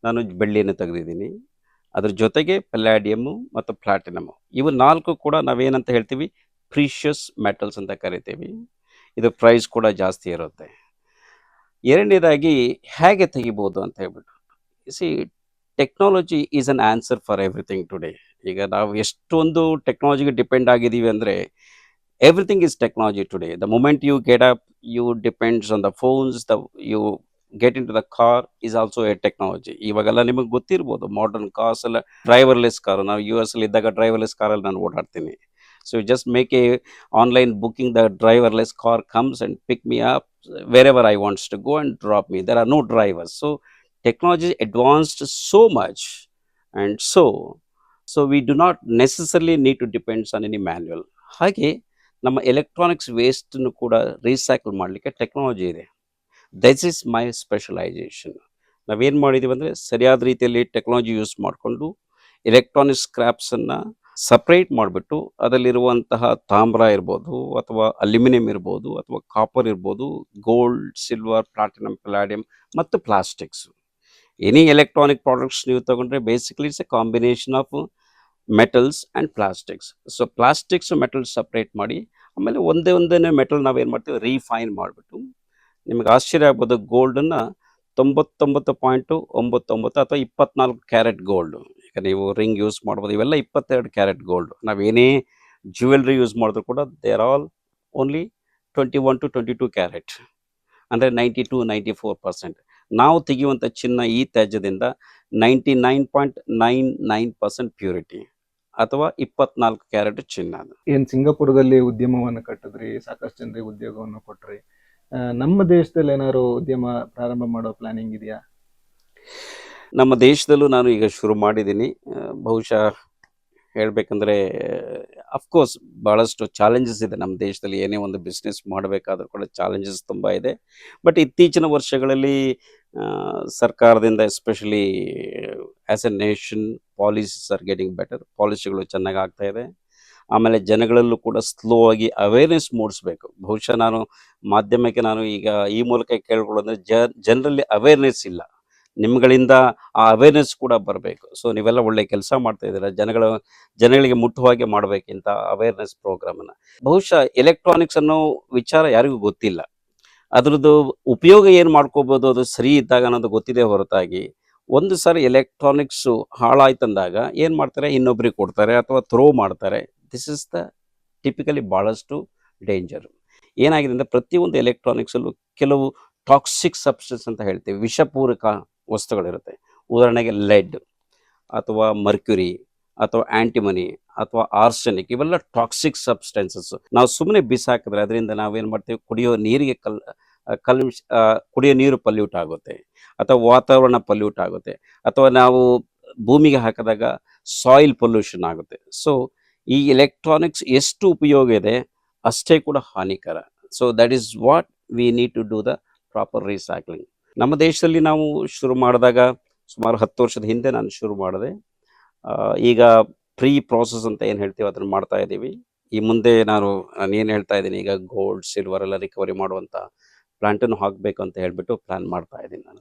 ನಾನು ಬೆಳ್ಳಿಯನ್ನು ತೆಗೆದಿದ್ದೀನಿ. ಅದ್ರ ಜೊತೆಗೆ ಪಲ್ಯಾಡಿಯಮ್ಮು ಮತ್ತು ಪ್ಲಾಟಿನಮ್ಮು ಇವು ನಾಲ್ಕು ಕೂಡ ನಾವೇನಂತ ಹೇಳ್ತೀವಿ? ಪ್ರೀಷಿಯಸ್ ಮೆಟಲ್ಸ್ ಅಂತ ಕರಿತೀವಿ. ಇದು ಪ್ರೈಸ್ ಕೂಡ ಜಾಸ್ತಿ ಇರುತ್ತೆ. ಎರಡನೇದಾಗಿ ಹೇಗೆ ತೆಗಿಬೋದು ಅಂತ ಹೇಳ್ಬಿಟ್ಟು. See technology is an answer for everything today ಈಗ ನಾವು ಎಷ್ಟೊಂದು ಟೆಕ್ನಾಲಜಿಗೆ ಡಿಪೆಂಡ್ ಆಗಿದ್ದೀವಿ ಅಂದರೆ everything is technology today the moment you get up you depends on the phones the you get in to the car is also a technology ಇವಾಗೆಲ್ಲ ನಿಮಗೆ ಗೊತ್ತಿರ್ಬೋದು ಮಾಡರ್ನ್ ಕಾರ್ಸ್ ಎಲ್ಲ ಡ್ರೈವರ್ಲೆಸ್ ಕಾರು ನಾವು ಯು ಎಸ್ ಅಲ್ಲಿ ಇದ್ದಾಗ ಡ್ರೈವರ್ಲೆಸ್ ಕಾರಲ್ಲಿ ನಾನು ಓಡಾಡ್ತೀನಿ. So just make a online booking the driverless car comes and pick me up wherever ever I wants to go drop drop There are are no drivers so technology advanced so much and so so we do not necessarily need to depends on any manual. ಹಾಗೆ ನಮ್ಮ ಎಲೆಕ್ಟ್ರಾನಿಕ್ಸ್ ವೇಸ್ಟನ್ನು ಕೂಡ ರೀಸೈಕಲ್ ಮಾಡಲಿಕ್ಕೆ ಟೆಕ್ನಾಲಜಿ ಇದೆ. ದಟ್ ಈಸ್ ಮೈ ಸ್ಪೆಷಲೈಸೇಷನ್ ನಾವೇನು ಮಾಡಿದ್ದೀವಿ ಅಂದರೆ ಸರಿಯಾದ ರೀತಿಯಲ್ಲಿ ಟೆಕ್ನಾಲಜಿ ಯೂಸ್ ಮಾಡಿಕೊಂಡು ಎಲೆಕ್ಟ್ರಾನಿಕ್ ಸ್ಕ್ರ್ಯಾಪ್ಸನ್ನು ಸಪ್ರೇಟ್ ಮಾಡಿಬಿಟ್ಟು ಅದರಲ್ಲಿರುವಂತಹ ತಾಮ್ರ ಇರ್ಬೋದು ಅಥವಾ ಅಲ್ಯೂಮಿನಿಯಂ ಇರ್ಬೋದು ಅಥವಾ ಕಾಪರ್ ಇರ್ಬೋದು ಗೋಲ್ಡ್ ಸಿಲ್ವರ್ ಪ್ಲಾಟಿನಮ್ ಪ್ಲಾಡಿಯಮ್ ಮತ್ತು ಪ್ಲಾಸ್ಟಿಕ್ಸ್ ಎನಿ ಎಲೆಕ್ಟ್ರಾನಿಕ್ ಪ್ರಾಡಕ್ಟ್ಸ್ ನೀವು ತಗೊಂಡ್ರೆ basically it's a combination of metals and plastics so plastics metals separate ಮಾಡಿ, ಆಮೇಲೆ ಒಂದೇ ಒಂದೇ ಮೆಟಲ್ ನಾವೇನು ಮಾಡ್ತೀವಿ? ರೀಫೈನ್ ಮಾಡಿಬಿಟ್ಟು, ನಿಮಗೆ ಆಶ್ಚರ್ಯ ಆಗ್ಬೋದು ಗೋಲ್ಡನ್ನು ತೊಂಬತ್ತೊಂಬತ್ತು ಪಾಯಿಂಟು ಒಂಬತ್ತೊಂಬತ್ತು ಅಥವಾ ಇಪ್ಪತ್ನಾಲ್ಕು ಕ್ಯಾರೆಟ್ ಗೋಲ್ಡು ಈಗ ನೀವು ರಿಂಗ್ ಯೂಸ್ ಮಾಡ್ಬೋದು, ಇವೆಲ್ಲ ಇಪ್ಪತ್ತೆರಡು ಕ್ಯಾರೆಟ್ ಗೋಲ್ಡ್ ನಾವೇನೇ ಜ್ಯುವೆಲ್ರಿ ಯೂಸ್ ಮಾಡಿದ್ರು ಕೂಡ they are all only twenty one to twenty two carat ಅಂದರೆ ninety two ninety four percent ನಾವು ತೆಗೆಯುವಂಥ ಚಿನ್ನ ಈ ತ್ಯಾಜ್ಯದಿಂದ ninety nine point nine nine percent purity ಅಥವಾ ಇಪ್ಪತ್ನಾಲ್ಕು ಕ್ಯಾರೆಟ್ ಚಿನ್ನ ಅದು. ಏನ್ ಸಿಂಗಾಪುರದಲ್ಲಿ ಉದ್ಯಮವನ್ನು ಕಟ್ಟಿದ್ರಿ ಸಾಕಷ್ಟು ಜನರಿಗೆ ಉದ್ಯೋಗವನ್ನು ಕೊಟ್ರಿ ಆ, ನಮ್ಮ ದೇಶದಲ್ಲಿ ಏನಾದ್ರು ಉದ್ಯಮ ಪ್ರಾರಂಭ ಮಾಡೋ ಪ್ಲಾನಿಂಗ್ ಇದೆಯಾ? ನಮ್ಮ ದೇಶದಲ್ಲೂ ನಾನು ಈಗ ಶುರು ಮಾಡಿದ್ದೀನಿ. ಆ, ಬಹುಶಃ ಹೇಳಬೇಕಂದ್ರೆ ಅಫ್ಕೋರ್ಸ್ ಭಾಳಷ್ಟು ಚಾಲೆಂಜಸ್ ಇದೆ ನಮ್ಮ ದೇಶದಲ್ಲಿ. ಏನೇ ಒಂದು ಬಿಸ್ನೆಸ್ ಮಾಡಬೇಕಾದ್ರೂ ಕೂಡ ಚಾಲೆಂಜಸ್ ತುಂಬ ಇದೆ. ಬಟ್ ಇತ್ತೀಚಿನ ವರ್ಷಗಳಲ್ಲಿ ಸರ್ಕಾರದಿಂದ especially as a nation policies are getting better ಪಾಲಿಸಿಗಳು ಚೆನ್ನಾಗಿ ಆಗ್ತಾ ಇದೆ. ಆಮೇಲೆ ಜನಗಳಲ್ಲೂ ಕೂಡ ಸ್ಲೋ ಆಗಿ ಅವೇರ್ನೆಸ್ ಮೂಡಿಸ್ಬೇಕು. ಬಹುಶಃ ನಾನು ಮಾಧ್ಯಮಕ್ಕೆ ನಾನು ಈಗ ಈ ಮೂಲಕ ಕೇಳ್ಕೊಳ್ಳೋದ್ರೆ ಜನರಲ್ಲಿ ಅವೇರ್ನೆಸ್ ಇಲ್ಲ. ನಿಮ್ಗಳಿಂದ ಆ ಅವೇರ್ನೆಸ್ ಕೂಡ ಬರಬೇಕು. ಸೊ ನೀವೆಲ್ಲ ಒಳ್ಳೆ ಕೆಲಸ ಮಾಡ್ತಾ ಇದ್ದೀರಾ. ಜನಗಳ, ಜನಗಳಿಗೆ ಮುಟ್ಟುವಾಗೆ ಮಾಡಬೇಕಿಂತ ಅವೇರ್ನೆಸ್ ಪ್ರೋಗ್ರಾಮನ್ನು ಬಹುಶಃ ಎಲೆಕ್ಟ್ರಾನಿಕ್ಸ್ ಅನ್ನೋ ವಿಚಾರ ಯಾರಿಗೂ ಗೊತ್ತಿಲ್ಲ. ಅದ್ರದ್ದು ಉಪಯೋಗ ಏನು ಮಾಡ್ಕೋಬೋದು, ಅದು ಸರಿ ಇದ್ದಾಗ ಅನ್ನೋದು ಗೊತ್ತಿದೆ ಹೊರತಾಗಿ. ಒಂದು ಸಾರಿ ಎಲೆಕ್ಟ್ರಾನಿಕ್ಸು ಹಾಳಾಯ್ತಂದಾಗ ಏನು ಮಾಡ್ತಾರೆ? ಇನ್ನೊಬ್ರಿಗೆ ಕೊಡ್ತಾರೆ ಅಥವಾ ಥ್ರೋ ಮಾಡ್ತಾರೆ. ದಿಸ್ ಇಸ್ ದ ಟಿಪಿಕಲಿ ಭಾಳಷ್ಟು ಡೇಂಜರ್ ಏನಾಗಿದೆ ಅಂದರೆ ಪ್ರತಿಯೊಂದು ಎಲೆಕ್ಟ್ರಾನಿಕ್ಸಲ್ಲೂ ಕೆಲವು ಟಾಕ್ಸಿಕ್ ಸಬ್ಸ್ಟೆನ್ಸ್ ಅಂತ ಹೇಳ್ತೀವಿ. ವಿಷಪೂರಕ ವಸ್ತುಗಳಿರುತ್ತೆ. ಉದಾಹರಣೆಗೆ ಲೆಡ್ ಅಥವಾ ಮರ್ಕ್ಯುರಿ ಅಥವಾ ಆ್ಯಂಟಿಮನಿ ಅಥವಾ ಆರ್ಸೆನಿಕ್ ಇವೆಲ್ಲ ಟಾಕ್ಸಿಕ್ ಸಬ್ಸ್ಟೆನ್ಸಸ್. ನಾವು ಸುಮ್ಮನೆ ಬಿಸಾಕಿದ್ರೆ ಅದರಿಂದ ನಾವೇನು ಮಾಡ್ತೀವಿ? ಕುಡಿಯೋ ನೀರಿಗೆ ಕಲ್ ಕಲ್ ಕುಡಿಯೋ ನೀರು ಪಲ್ಯೂಟ್ ಆಗುತ್ತೆ. ಅಥವಾ ವಾತಾವರಣ ಪಲ್ಯೂಟ್ ಆಗುತ್ತೆ. ಅಥವಾ ನಾವು ಭೂಮಿಗೆ ಹಾಕಿದಾಗ ಸಾಯಿಲ್ ಪೊಲ್ಯೂಷನ್ ಆಗುತ್ತೆ. ಸೊ, ಈ ಎಲೆಕ್ಟ್ರಾನಿಕ್ಸ್ ಎಷ್ಟು ಉಪಯೋಗ ಇದೆ? ಅಷ್ಟೇ ಕೂಡ ಹಾನಿಕರ. So that is what we need to do the proper recycling ನಮ್ಮ ದೇಶದಲ್ಲಿ ನಾವು ಶುರು ಮಾಡಿದಾಗ ಸುಮಾರು ಹತ್ತು ವರ್ಷದ ಹಿಂದೆ ನಾನು ಶುರು ಮಾಡಿದೆ. ಈಗ ಪ್ರೀ ಪ್ರಾಸೆಸ್ ಅಂತ ಏನು ಹೇಳ್ತೀವಿ ಅದನ್ನು ಮಾಡ್ತಾ ಇದ್ದೀವಿ. ಈ ಮುಂದೆ ನಾನು ಏನು ಹೇಳ್ತಾ ಇದ್ದೀನಿ, ಈಗ ಗೋಲ್ಡ್ ಸಿಲ್ವರ್ ಎಲ್ಲ ರಿಕವರಿ ಮಾಡುವಂಥ ಪ್ಲಾಂಟನ್ನು ಹಾಕಬೇಕು ಅಂತ ಹೇಳಿಬಿಟ್ಟು ಪ್ಲ್ಯಾನ್ ಮಾಡ್ತಾ ಇದ್ದೀನಿ ನಾನು